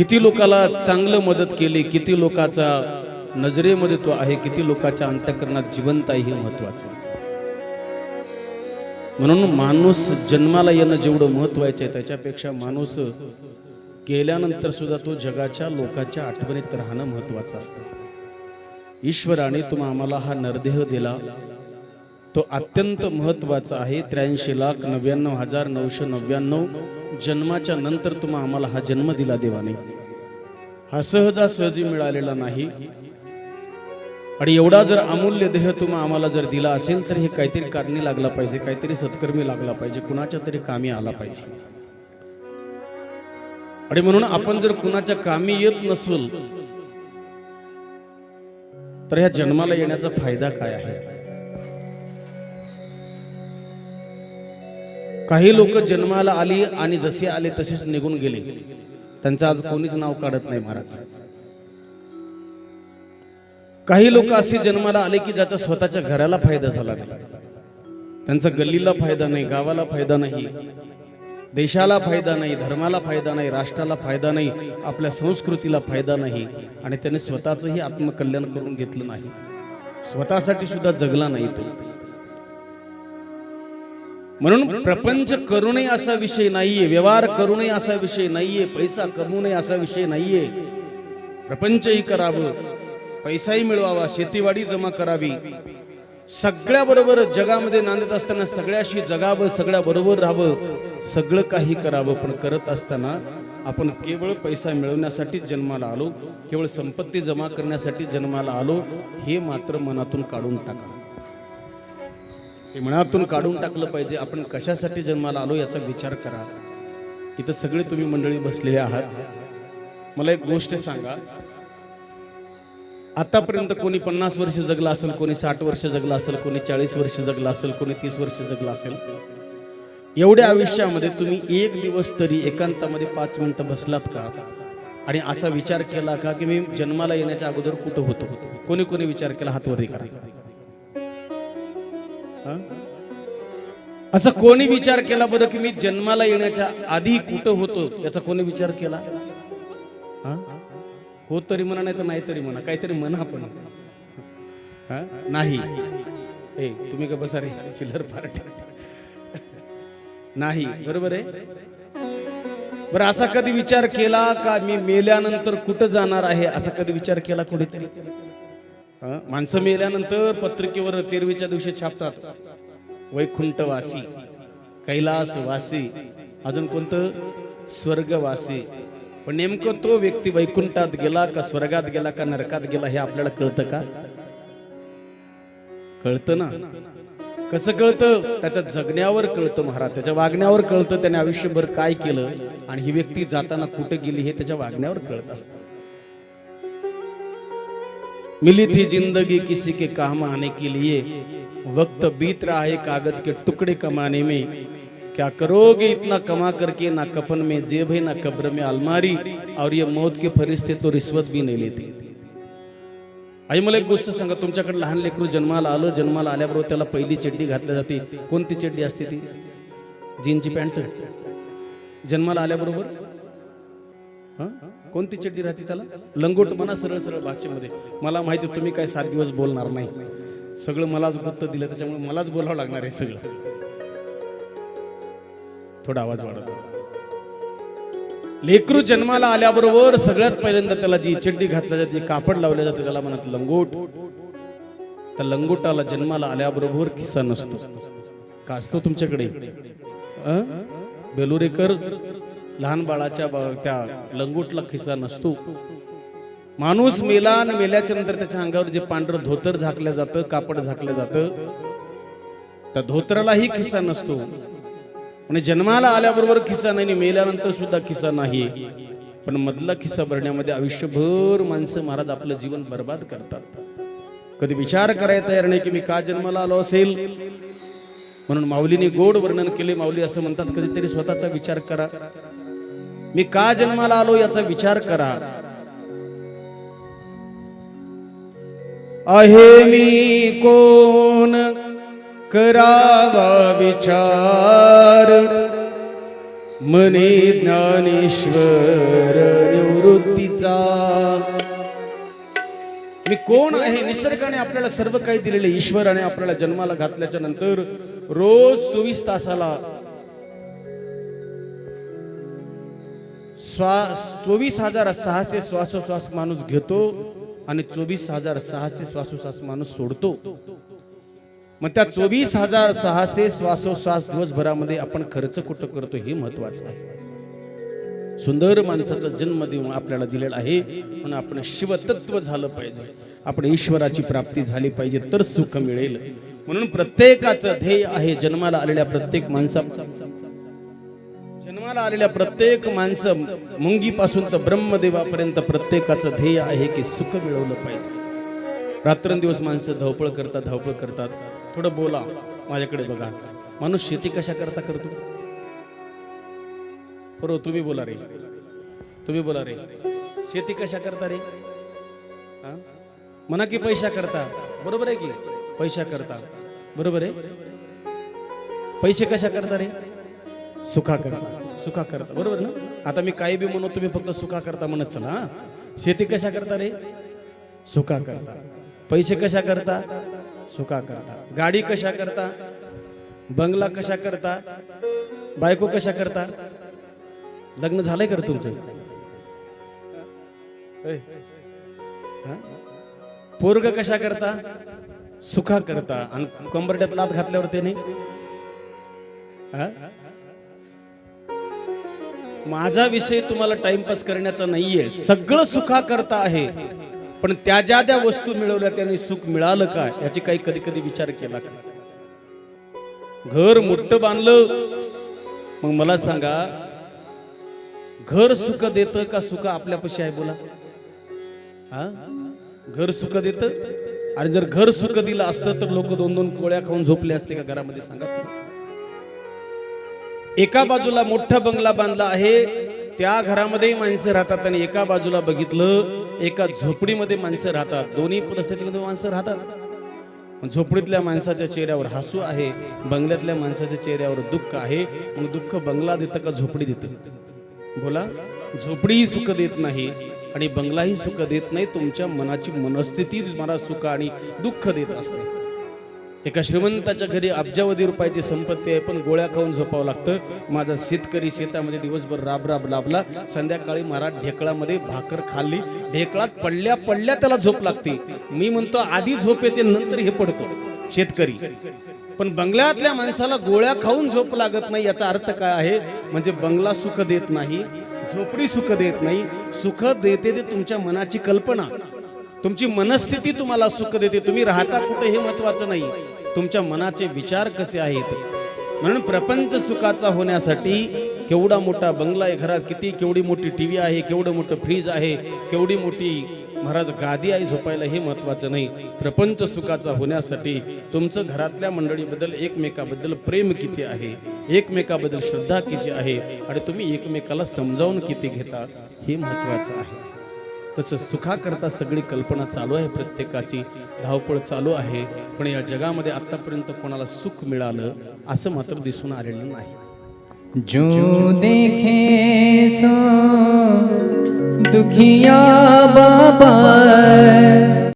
किती लोकाला चांगलं मदत केली किती लोकाचा नजरेमध्ये तो आहे किती लोकांच्या अंतकरणात जिवंत आहे हे महत्वाचं आहे. म्हणून माणूस जन्माला येणं जेवढं महत्वाचं आहे त्याच्यापेक्षा माणूस गेल्यानंतर सुद्धा तो जगाच्या लोकांच्या आठवणीत राहणं महत्वाचं असतं ईश्वराने तुम्हा आम्हाला हा नरदेह दिला तो अत्यंत महत्त्वाचा आहे. त्र्याऐंशी लाख नव्याण्णव हजार नऊशे नव्याण्णव जन्माच्या नंतर तुम्हा आम्हाला हा जन्म दिला देवाने. हा सहजासहजी मिळालेला नाही. आणि एवढा जर अमूल्य देह तुम्हा आम्हाला जर दिला असेल तर हे काहीतरी कारणी लागला पाहिजे काहीतरी सत्कर्मी लागला पाहिजे कुणाच्या तरी कामी आला पाहिजे. आणि म्हणून आपण जर कुणाच्या कामी येत नसल तर ह्या जन्माला येण्याचा फायदा काय आहे? काही लोक जन्माला आली आणि जसे आले तसेच निघून गेले. त्यांचं आज कोणीच नाव काढत नाही महाराज. काही लोक असे जन्माला आले की ज्याचा स्वतःच्या घराला फायदा झाला नाही. त्यांचा गल्लीला फायदा नाही गावाला फायदा नाही देशाला फायदा नाही धर्माला फायदा नाही राष्ट्राला फायदा नाही आपल्या संस्कृतीला फायदा नाही आणि त्याने स्वतःचंही आत्मकल्याण करून घेतलं नाही. स्वतःसाठी सुद्धा जगला नाही तो. म्हणून प्रपंच करू नये असा विषय नाहीये व्यवहार करू नये असा विषय नाहीये पैसा कमवू नये असा विषय नाहीये. प्रपंचही करावं पैसाही मिळवावा शेतीवाडी जमा करावी. सगळ्या बरोबर जगामध्ये नांदत असताना सगळ्याशी जगावं सगळ्या बरोबर राहावं सगळं काही करावं पण करत असताना आपण केवळ पैसा मिळवण्यासाठी जन्माला आलो केवळ संपत्ती जमा करण्यासाठी जन्माला आलो हे मात्र मनातून काढून टाका. ते मनातून काढून टाकलं पाहिजे. आपण कशासाठी जन्माला आलो याचा विचार करा. इथं सगळे तुम्ही मंडळी बसलेले आहात. मला एक गोष्ट सांगा. आतापर्यंत कोणी पन्नास वर्ष जगला असेल कोणी साठ वर्ष जगला असेल कोणी चाळीस वर्ष जगला असेल कोणी तीस वर्ष जगला असेल एवढ्या आयुष्यामध्ये तुम्ही एक दिवस तरी एकांतामध्ये पाच मिनिटं बसलात का? आणि असा विचार केला का की मी जन्माला येण्याच्या अगोदर कुठं होतो? कोणी कोणी विचार केला? हातवरती करा असा कोणी विचार केला बरं की मी जन्माला येण्याच्या आधी कुठं होतो? याचा कोणी विचार केला? हो? तरी म्हणा नाही तर नाही तरी म्हणा. काहीतरी म्हणा पण. नाही. ए तुम्ही का बसा रे? चिल्लर पार्टी. नाही. बरोबर आहे? बरं असा कधी विचार केला का मी मेल्यानंतर कुठं जाणार आहे? असा कधी विचार केला कुठेतरी माणसं मेल्यानंतर पत्रिकेवर तेरवीच्या दिवशी छापतात. वैकुंठवासी कैलासवासी अजून कोणतं? स्वर्गवासी. पण नेमकं तो व्यक्ती वैकुंठात गेला का स्वर्गात गेला का नरकात गेला हे आपल्याला कळतं का? कळतं ना. कसं कळतं? त्याच्या जगण्यावर कळतं महाराज. त्याच्या वागण्यावर कळतं त्याने आयुष्यभर काय केलं आणि ही व्यक्ती जाताना कुठे गेली हे त्याच्या वागण्यावर कळत असतं. मिली थी जिंदगी किसी के काम आने के लिए। वक्त बीत रहा है कागज के टुकड़े कमाने में। क्या करोगे इतना कमा करके ना कपन में जेब है ना कब्र में अलमारी। और ये मौत के फरिश्ते तो रिश्वत भी नहीं लेते। आई मला एक गोष्ट सांगा तुमच्याकडे लहान लेकरू जन्माला आलं जन्माला आल्याबरोबर त्याला पहिली चड्डी घातली जाते. कोणती चड्डी असते ती? जीनची पॅन्ट. जन्माला आल्याबरोबर? हं? कोणती चड्डी राहते त्याला? लंगोट म्हणा सरळ सरळ भाषेमध्ये. मला माहिती आहे तुम्ही काय सात दिवस बोलणार नाही. सगळं मलाच गुप्त दिलं त्याच्यामुळे मलाच बोलावं लागणार आहे सगळं. थोडा आवाज वाढवतो लेकरू जन्माला आल्याबरोबर सगळ्यात पहिल्यांदा त्याला जी चड्डी घातल्या जाते कापड लावल्या जाते त्याला म्हणत लंगोट. त्या लंगोटाला जन्माला आल्याबरोबर किस्सा नसतो. का असतो तुमच्याकडे? बेलुरेकर? लहान बाळाच्या त्या लंगुटला खिसा नसतो. माणूस मेला आणि मेल्याच्या नंतर त्याच्या अंगावर जे पांढरं धोतर झाकलं जातं कापड झाकलं जातं त्या धोतरालाही खिसा नसतो. आणि जन्माला आल्याबरोबर खिसा नाही आणि मेल्यानंतर सुद्धा खिसा नाही. पण मधला खिस्सा भरण्यामध्ये आयुष्यभर माणसं महाराज आपलं जीवन बर्बाद करतात. कधी विचार करायला तयार नाही की मी का जन्माला आलो असेल? म्हणून माऊलीने गोड वर्णन केले. माऊली असं म्हणतात कधीतरी स्वतःचा विचार करा. मी का जन्माला आलो याचा विचार करा. आहे मी कोण करावा विचार? मने ज्ञानेश्वर निवृत्तीचा. मी कोण आहे? निसर्गाने आपल्याला सर्व काही दिलेले ईश्वराने आपल्याला जन्माला घातल्याच्या नंतर रोज चोवीस तासाला श्वास चोवीस हजार सहाशे श्वासोश्वास माणूस घेतो आणि चोवीस हजार सहाशे श्वासोश्वास माणूस सोडतो. मग त्या चोवीस हजार सहाशे श्वासोश्वास दिवसभरामध्ये आपण खर्च कुठं करतो हे महत्वाचं आहे. सुंदर माणसाचा जन्म देऊन आपल्याला दिलेला आहे म्हणून आपण शिवतत्व झालं पाहिजे. आपण ईश्वराची प्राप्ती झाली पाहिजे तर सुख मिळेल. म्हणून प्रत्येकाचं ध्येय आहे जन्माला आलेल्या प्रत्येक माणसा जन्माला आलेल्या प्रत्येक माणसं मुंगीपासून तर ब्रह्मदेवापर्यंत प्रत्येकाचं ध्येय आहे की सुख मिळवलं पाहिजे. रात्रंदिवस माणसं धावपळ करतात धावपळ करतात. थोडं बोला माझ्याकडे बघा. माणूस शेती कशा करता करतो? बरोबर तुम्ही बोला रे. तुम्ही बोला रे. शेती कशा करता रे? म्हणा की पैसा करता. बरोबर आहे की? पैसा करता. बरोबर आहे? पैसे कशा करता रे? सुखा करता. सुखा करता. बरोबर ना? आता मी काही बी म्हणू तुम्ही फक्त सुखा करता म्हणत चला? शेती कशा करता रे? सुखा करता. पैसे कशा करता? सुखा करता. गाडी कशा करता? बंगला कशा करता? बायको कशा करता? लग्न झालंय कर तुमचं? पोरग कशा करता? सुखा करता. आणि कंबरड्यात लात घातल्यावर त्याने? माझा विषय तुम्हाला टाइमपास करण्याचा नाहीये. सगळं सुखा करता आहे. पण त्या ज्या ज्या वस्तू मिळवल्या त्याने सुख मिळालं का याची काही कधी कधी विचार केला का? घर मोठं बांधलं. मग मला सांगा घर सुख देत का सुख आपल्यापाशी आहे बोला. हा? घर सुख देत? आणि जर घर सुख दिलं असतं तर लोक दोन दोन कोळ्या खाऊन झोपले असते का घरामध्ये सांगा एका बाजूला मोठा बंगला बांधला आहे त्या घरामध्येही माणसं राहतात आणि एका बाजूला बघितलं एका झोपडीमध्ये माणसं राहतात. दोन्ही परिस्थितीमध्ये माणसं राहतात. झोपडीतल्या माणसाच्या चेहऱ्यावर हसू आहे बंगल्यातल्या माणसाच्या चेहऱ्यावर दुःख आहे मग दुःख बंगला देतं का झोपडी देतं? बोला झोपडीही सुख देत नाही आणि बंगलाही सुख देत नाही तुमच्या मनाची मनस्थिती मला सुख आणि दुःख देत असते. एका श्रीमंताच्या घरी अब्जावधी रुपयाची संपत्ती आहे पण गोळ्या खाऊन झोपावं लागतं. माझा शेतकरी शेतामध्ये दिवसभर राब राब लाभला. संध्याकाळी मारा ढेकळामध्ये भाकर खाल्ली. ढेकळात पडल्या पडल्या त्याला झोप लागते. मी म्हणतो आधी झोप येते नंतर हे पडतो. शेतकरी. पण बंगल्यातल्या माणसाला गोळ्या खाऊन झोप लागत नाही याचा अर्थ काय आहे? म्हणजे बंगला सुख देत नाही झोपडी सुख देत नाही. सुख देते ते तुमच्या मनाची कल्पना. तुमची मनस्थिती तुम्हाला सुख देते. तुम्ही राहता कुठे हे महत्वाचं नाही. तुमच्या मनाचे विचार कसे आहेत? म्हणून प्रपंच सुखाचा होण्यासाठी केवढा मोठा बंगला आहे घरात किती केवढी मोठी टीव्ही आहे केवढं मोठं फ्रीज आहे केवढी मोठी महाराज गादी आई झोपायला हे महत्वाचं नाही. प्रपंच सुखाचा होण्यासाठी तुमचं घरातल्या मंडळीबद्दल एकमेकाबद्दल प्रेम किती आहे? एकमेकाबद्दल श्रद्धा किती आहे? आणि तुम्ही एकमेकाला समजावून किती घेता? हे महत्वाचं आहे. तसं सुखाकरता सगळी कल्पना चालू आहे प्रत्येकाची. धावपळ चालू आहे. पण या जगामध्ये आतापर्यंत कोणाला सुख मिळालं असं मात्र दिसून आलेलं नाही. जो देखे सो दुखिया बाबा